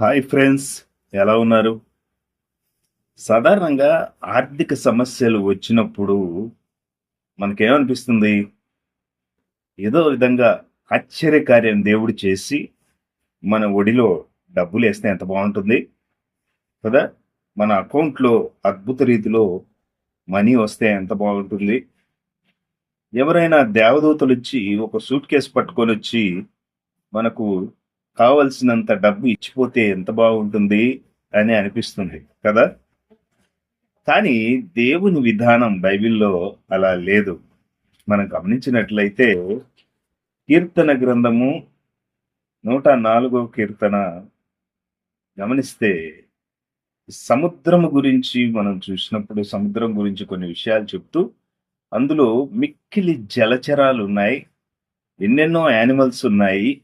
Hi friends ఎలా ఉన్నారు? సాధారణంగా ఆర్థిక సమస్యలు వచ్చినప్పుడు మనకేమనిపిస్తుంది? ఏదో విధంగా ఆశ్చర్యకార్యం దేవుడు చేసి మన ఒడిలో డబ్బులు వేస్తే ఎంత బాగుంటుంది? కదా? మన అకౌంట్లో అద్భుత రీతిలో మనీ వస్తే ఎంత బాగుంటుంది? ఎవరైనా దేవదూతలు వచ్చి ఒక సూట్ కేసు పట్టుకొని వచ్చి మనకు కావలసినంత డబ్బు ఇచ్చిపోతే ఎంత బాగుంటుంది అని అనిపిస్తుంది కదా? కానీ దేవుని విధానం బైబిల్లో అలా లేదు. మనం గమనించినట్లయితే కీర్తన గ్రంథము నూట నాలుగో కీర్తన గమనిస్తే సముద్రము గురించి మనం చూసినప్పుడు సముద్రం గురించి కొన్ని విషయాలు చెప్తూ అందులో మిక్కిలి జలచరాలు ఉన్నాయి. ఎన్నెన్నో యానిమల్స్ ఉన్నాయి.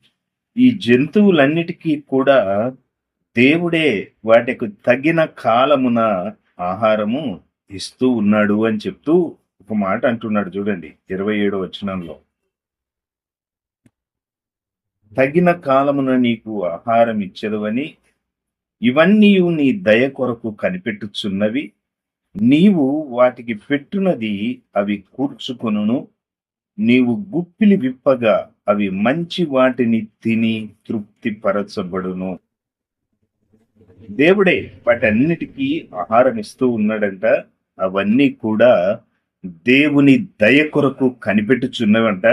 ఈ జంతువులన్నిటికీ కూడా దేవుడే వాటికి తగిన కాలమున ఆహారము ఇస్తూ ఉన్నాడు అని చెప్తూ ఒక మాట అంటున్నాడు చూడండి ఇరవై ఏడో వచనంలో. తగిన కాలమున నీకు ఆహారం ఇచ్చెదవని ఇవన్నీ నీ దయ కొరకు కనిపెట్టుచున్నవి నీవు వాటికి పెట్టునది అవి కూర్చుకొనును నీవు గుప్పిలి విప్పగా అవి మంచి వాటిని తిని తృప్తిపరచబడును. దేవుడే వాటన్నిటికీ ఆహారం ఇస్తూ ఉన్నాడంట. అవన్నీ కూడా దేవుని దయ కొరకు కనిపెట్టుచున్నవంట.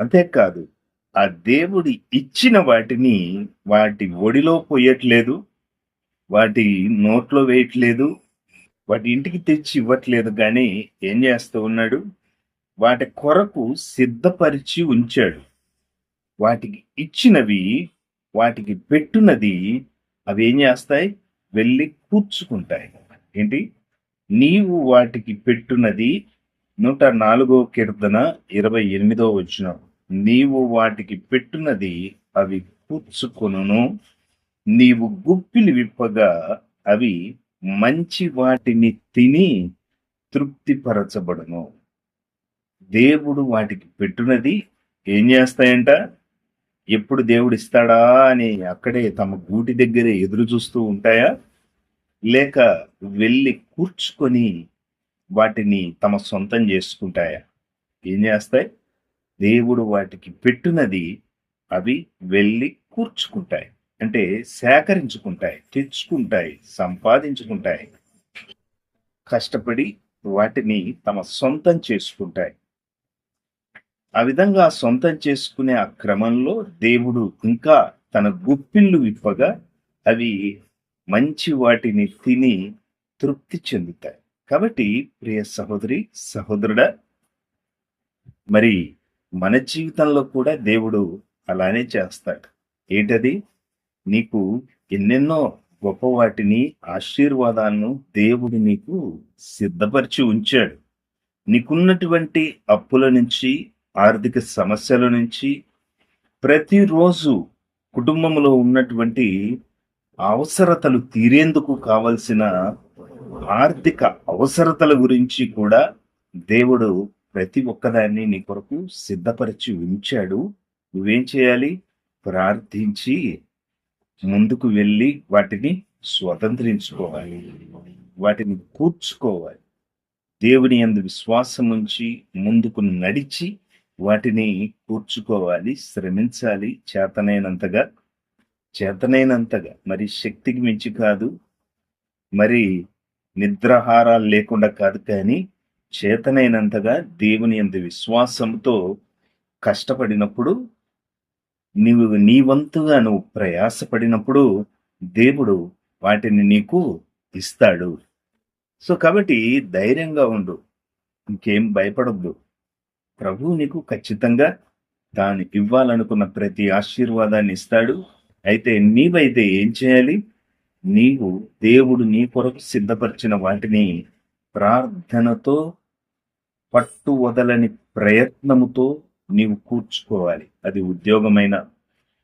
అంతేకాదు ఆ దేవుడి ఇచ్చిన వాటిని వాటి ఒడిలో పోయట్లేదు వాటి నోట్లో వేయట్లేదు వాటి ఇంటికి తెచ్చి ఇవ్వట్లేదు. కానీ ఏం చేస్తూ ఉన్నాడు? వాటి కొరకు సిద్ధపరిచి ఉంచాడు. వాటికి ఇచ్చినవి వాటికి పెట్టునది అవి ఏం చేస్తాయి? వెళ్ళి కూర్చుకుంటాయి. ఏంటి? నీవు వాటికి పెట్టునది నూట నాలుగో కీర్తన ఇరవై ఎనిమిదో వచ్చిన నీవు వాటికి పెట్టునది అవి కూర్చుకొను నీవు గుప్పిలు విప్పగా అవి మంచి వాటిని తిని తృప్తిపరచబడును. దేవుడు వాటికి పెట్టునది ఏం చేస్తాయంట? ఎప్పుడు దేవుడు ఇస్తాడా అని అక్కడే తమ గూటి దగ్గరే ఎదురు చూస్తూ ఉంటాయా? లేక వెళ్ళి కూర్చుకొని వాటిని తమ సొంతం చేసుకుంటాయా? ఏం చేస్తాయి? దేవుడు వాటికి పెట్టునది అవి వెళ్ళి కూర్చుకుంటాయి. అంటే సేకరించుకుంటాయి తెచ్చుకుంటాయి సంపాదించుకుంటాయి. కష్టపడి వాటిని తమ సొంతం చేసుకుంటాయి. ఆ విధంగా సొంతం చేసుకునే ఆ క్రమంలో దేవుడు ఇంకా తన గుప్పిళ్ళు విప్పగా అవి మంచి వాటిని తిని తృప్తి చెందుతాయి. కాబట్టి ప్రియ సహోదరి సహోదరుడా మరి మన జీవితంలో కూడా దేవుడు అలానే చేస్తాడు. ఏంటది? నీకు ఎన్నెన్నో గొప్ప వాటిని ఆశీర్వాదాలను దేవుడు నీకు సిద్ధపరిచి ఉంచాడు. నీకున్నటువంటి అప్పుల నుంచి ఆర్థిక సమస్యల నుంచి ప్రతిరోజు కుటుంబంలో ఉన్నటువంటి అవసరతలు తీరేందుకు కావలసిన ఆర్థిక అవసరతల గురించి కూడా దేవుడు ప్రతి ఒక్కదాన్ని నీ కొరకు సిద్ధపరిచి ఉంచాడు. నువ్వేం చేయాలి? ప్రార్థించి ముందుకు వెళ్ళి వాటిని స్వతంత్రించుకోవాలి. వాటిని కూర్చుకోవాలి. దేవుని అందు విశ్వాసం ఉంచి ముందుకు నడిచి వాటిని కూర్చుకోవాలి శ్రమించాలి చేతనైనంతగా. చేతనైనంతగా. మరి శక్తికి మించి కాదు. మరి నిద్రాహారాలు లేకుండా కాదు కానీ చేతనైనంతగా దేవుని అంత విశ్వాసంతో కష్టపడినప్పుడు నీవు నీ వంతుగా నువ్వు ప్రయాసపడినప్పుడు దేవుడు వాటిని నీకు ఇస్తాడు. సో కాబట్టి ధైర్యంగా ఉండు. ఇంకేం భయపడద్దు. ప్రభువు నీకు ఖచ్చితంగా తాను ఇవ్వాలనుకున్న ప్రతి ఆశీర్వాదాన్ని ఇస్తాడు. అయితే నీవైతే ఏం చేయాలి? నీవు దేవుడు నీ కొరకు సిద్ధపరిచిన వాటిని ప్రార్థనతో పట్టు వదలని ప్రయత్నముతో నీవు కూర్చుకోవాలి. అది ఉద్యోగమైన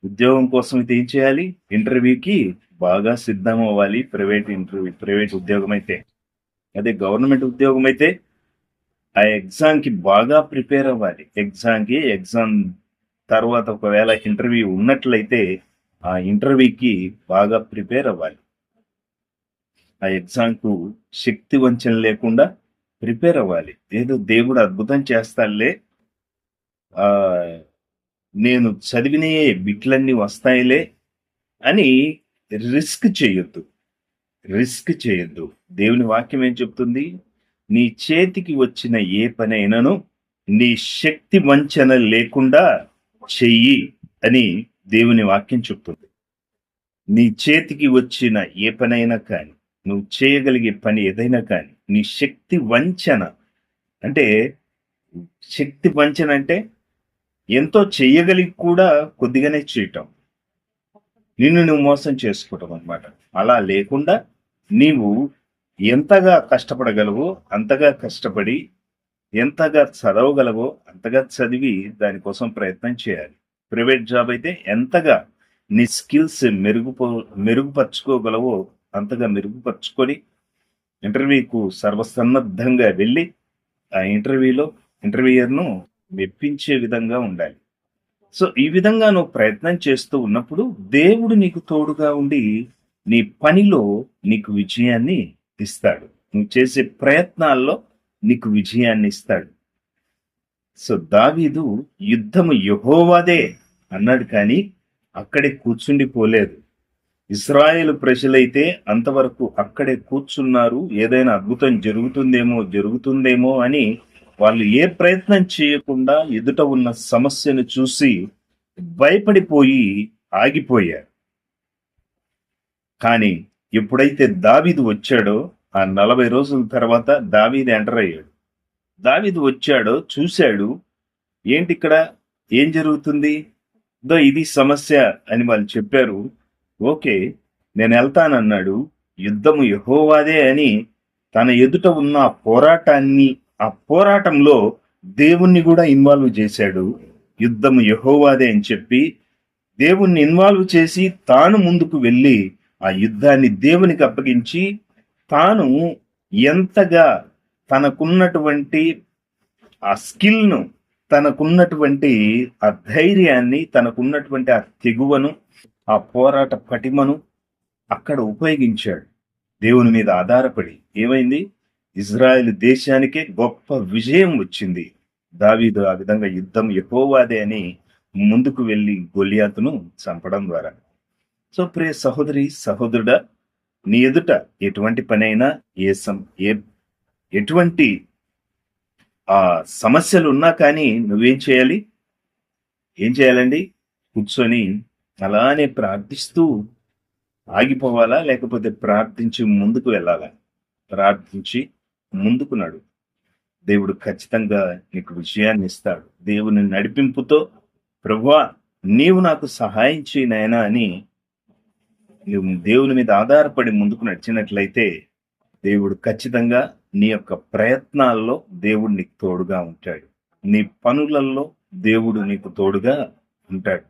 ఉద్యోగం కోసం అయితే ఏం చేయాలి? ఇంటర్వ్యూకి బాగా సిద్ధం అవ్వాలి ప్రైవేట్ ఇంటర్వ్యూ ప్రైవేట్ ఉద్యోగం అయితే. అదే గవర్నమెంట్ ఉద్యోగం అయితే ఆ ఎగ్జామ్కి బాగా ప్రిపేర్ అవ్వాలి. ఎగ్జామ్కి ఎగ్జామ్ తర్వాత ఒకవేళ ఇంటర్వ్యూ ఉన్నట్లయితే ఆ ఇంటర్వ్యూకి బాగా ప్రిపేర్ అవ్వాలి. ఆ ఎగ్జామ్కు శక్తి వంచన లేకుండా ప్రిపేర్ అవ్వాలి. ఏదో దేవుడు అద్భుతం చేస్తాలే నేను చదివినే బిట్లన్నీ వస్తాయిలే అని రిస్క్ చేయొద్దు. రిస్క్ చేయొద్దు. దేవుని వాక్యం ఏం చెప్తుంది? నీ చేతికి వచ్చిన ఏ పనైనాను నీ శక్తి వంచన లేకుండా చెయ్యి అని దేవుని వాక్యం చెప్తుంది. నీ చేతికి వచ్చిన ఏ పనైనా కానీ నువ్వు చేయగలిగే పని ఏదైనా కానీ నీ శక్తి వంచన అంటే శక్తి వంచన అంటే ఎంతో చేయగలిగి కూడా కొద్దిగానే చేయటం. నిన్ను నువ్వు మోసం చేసుకోవటం అన్నమాట. అలా లేకుండా నీవు ఎంతగా కష్టపడగలవో అంతగా కష్టపడి ఎంతగా చదవగలవో అంతగా చదివి దానికోసం ప్రయత్నం చేయాలి. ప్రైవేట్ జాబ్ అయితే ఎంతగా నీ స్కిల్స్ మెరుగుపో మెరుగుపరుచుకోగలవో అంతగా మెరుగుపరుచుకొని ఇంటర్వ్యూకు సర్వసన్నద్ధంగా వెళ్ళి ఆ ఇంటర్వ్యూలో ఇంటర్వ్యూయర్ను మెప్పించే విధంగా ఉండాలి. సో ఈ విధంగా నువ్వు ప్రయత్నం చేస్తూ ఉన్నప్పుడు దేవుడు నీకు తోడుగా ఉండి నీ పనిలో నీకు విజయాన్ని ఇస్తాడు. నువ్వు చేసే ప్రయత్నాల్లో నీకు విజయాన్ని ఇస్తాడు. సో దావీదు యుద్ధము యహోవాదే అన్నాడు కానీ అక్కడే కూర్చుండిపోలేదు ఇస్రాయేల్ ప్రజలైతే అంతవరకు అక్కడే కూర్చున్నారు. ఏదైనా అద్భుతం జరుగుతుందేమో జరుగుతుందేమో అని వాళ్ళు ఏ ప్రయత్నం చేయకుండా ఎదుట ఉన్న సమస్యను చూసి భయపడిపోయి ఆగిపోయారు. కానీ ఎప్పుడైతే దావీదు వచ్చాడో ఆ నలభై రోజుల తర్వాత దావీదు ఎంటర్ అయ్యాడు. దావీదు వచ్చాడో చూశాడు ఏంటి ఇక్కడ ఏం జరుగుతుంది? దో ఇది సమస్య అని వాళ్ళు చెప్పారు. ఓకే నేను వెళ్తానన్నాడు యుద్ధము యహోవాదే అని తన ఎదుట ఉన్న ఆ పోరాటాన్ని ఆ పోరాటంలో దేవుణ్ణి కూడా ఇన్వాల్వ్ చేశాడు. యుద్ధము యహోవాదే అని చెప్పి దేవుణ్ణి ఇన్వాల్వ్ చేసి తాను ముందుకు వెళ్ళి ఆ యుద్ధాన్ని దేవునికి అప్పగించి తాను ఎంతగా తనకున్నటువంటి ఆ స్కిల్ను తనకున్నటువంటి ఆ ధైర్యాన్ని తనకున్నటువంటి ఆ తెగువను ఆ పోరాట పటిమను అక్కడ ఉపయోగించాడు. దేవుని మీద ఆధారపడి. ఏమైంది? ఇజ్రాయెల్ దేశానికే గొప్ప విజయం వచ్చింది. దావీదు ఆ విధంగా యుద్ధం ఎక్కువవాదే అని ముందుకు వెళ్ళి గొలియాతును చంపడం ద్వారా. సో ప్రియ సహోదరి సహోదరుడా నీ ఎదుట ఎటువంటి పనైనా ఏ సం ఏ ఎటువంటి ఆ సమస్యలు ఉన్నా కానీ నువ్వేం చేయాలి? ఏం చేయాలండి? కూర్చొని అలానే ప్రార్థిస్తూ ఆగిపోవాలా? లేకపోతే ప్రార్థించి ముందుకు వెళ్ళాలా? ప్రార్థించి ముందుకు నడు. దేవుడు ఖచ్చితంగా నీకు విజయాన్ని ఇస్తాడు. దేవుని నడిపింపుతో ప్రభువా నీవు నాకు సహాయం చేయి అని దేవుని మీద ఆధారపడి ముందుకు నడిచినట్లయితే దేవుడు ఖచ్చితంగా నీ యొక్క ప్రయత్నాల్లో దేవుడు నీకు తోడుగా ఉంటాడు. నీ పనులలో దేవుడు నీకు తోడుగా ఉంటాడు.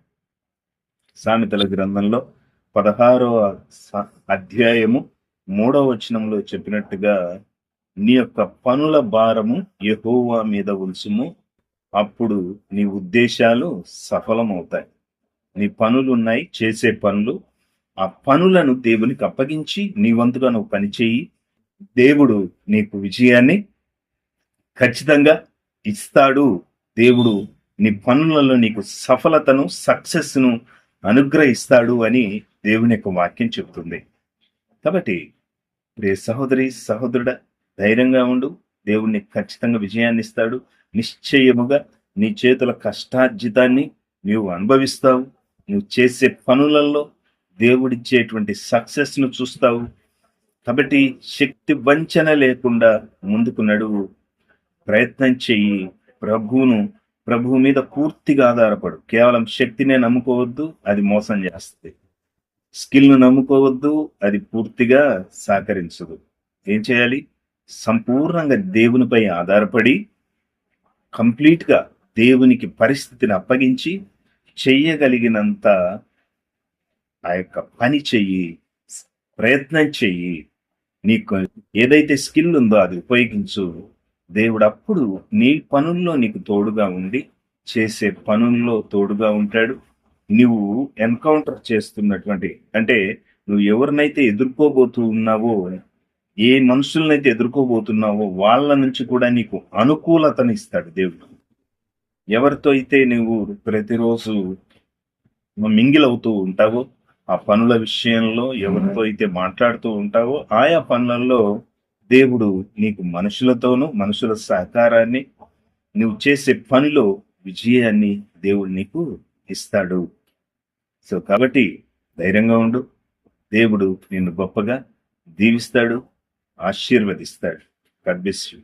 సామెతల గ్రంథంలో పదహారవ స- అధ్యాయము మూడవ వచనంలో చెప్పినట్టుగా నీ యొక్క పనుల భారము ఎహోవా మీద ఉంచుము. అప్పుడు నీ ఉద్దేశాలు సఫలమవుతాయి. నీ పనులు ఉన్నాయి చేసే పనులు ఆ పనులను దేవునికి అప్పగించి నీ వంతుగా నువ్వు పనిచేయి. దేవుడు నీకు విజయాన్ని ఖచ్చితంగా ఇస్తాడు. దేవుడు నీ పనులలో నీకు సఫలతను సక్సెస్ను అనుగ్రహిస్తాడు అని దేవుని యొక్క వాక్యం చెబుతుంది కాబట్టి ప్రియ సహోదరి సహోదరుడ ధైర్యంగా ఉండు. దేవుడు ఖచ్చితంగా విజయాన్ని ఇస్తాడు. నిశ్చయముగా నీ చేతుల కష్టార్జితాన్ని నీవు అనుభవిస్తావు. నువ్వు చేసే పనులలో దేవుడిచ్చేటువంటి సక్సెస్ను చూస్తావు. కాబట్టి శక్తి వంచన లేకుండా ముందుకు నడువు. ప్రయత్నం చెయ్యి. ప్రభువును ప్రభువు మీద పూర్తిగా ఆధారపడు. కేవలం శక్తినే నమ్ముకోవద్దు అది మోసం చేస్తుంది. స్కిల్ను నమ్ముకోవద్దు అది పూర్తిగా సహకరించదు. ఏం చేయాలి? సంపూర్ణంగా దేవునిపై ఆధారపడి కంప్లీట్గా దేవునికి పరిస్థితిని అప్పగించి చెయ్యగలిగినంత ఆ యొక్క పని చెయ్యి ప్రయత్నం చెయ్యి. నీకు ఏదైతే స్కిల్ ఉందో అది ఉపయోగించు. దేవుడు అప్పుడు నీ పనుల్లో నీకు తోడుగా ఉండి చేసే పనుల్లో తోడుగా ఉంటాడు. నువ్వు ఎన్కౌంటర్ చేస్తున్నటువంటి అంటే నువ్వు ఎవరినైతే ఎదుర్కోబోతూ ఉన్నావో ఏ మనుషులనైతే ఎదుర్కోబోతున్నావో వాళ్ళ నుంచి కూడా నీకు అనుకూలతని ఇస్తాడు దేవుడు. ఎవరితో అయితే నువ్వు ప్రతిరోజు మింగిలవుతూ ఉంటావో ఆ పనుల విషయంలో ఎవరితో అయితే మాట్లాడుతూ ఉంటావో ఆయా పనులలో దేవుడు నీకు మనుషులతోనూ మనుషుల సహకారాన్ని నువ్వు చేసే పనిలో విజయాన్ని దేవుడు నీకు ఇస్తాడు. సో కాబట్టి ధైర్యంగా ఉండు. దేవుడు నిన్ను గొప్పగా దీవిస్తాడు ఆశీర్వదిస్తాడు. కర్బిస్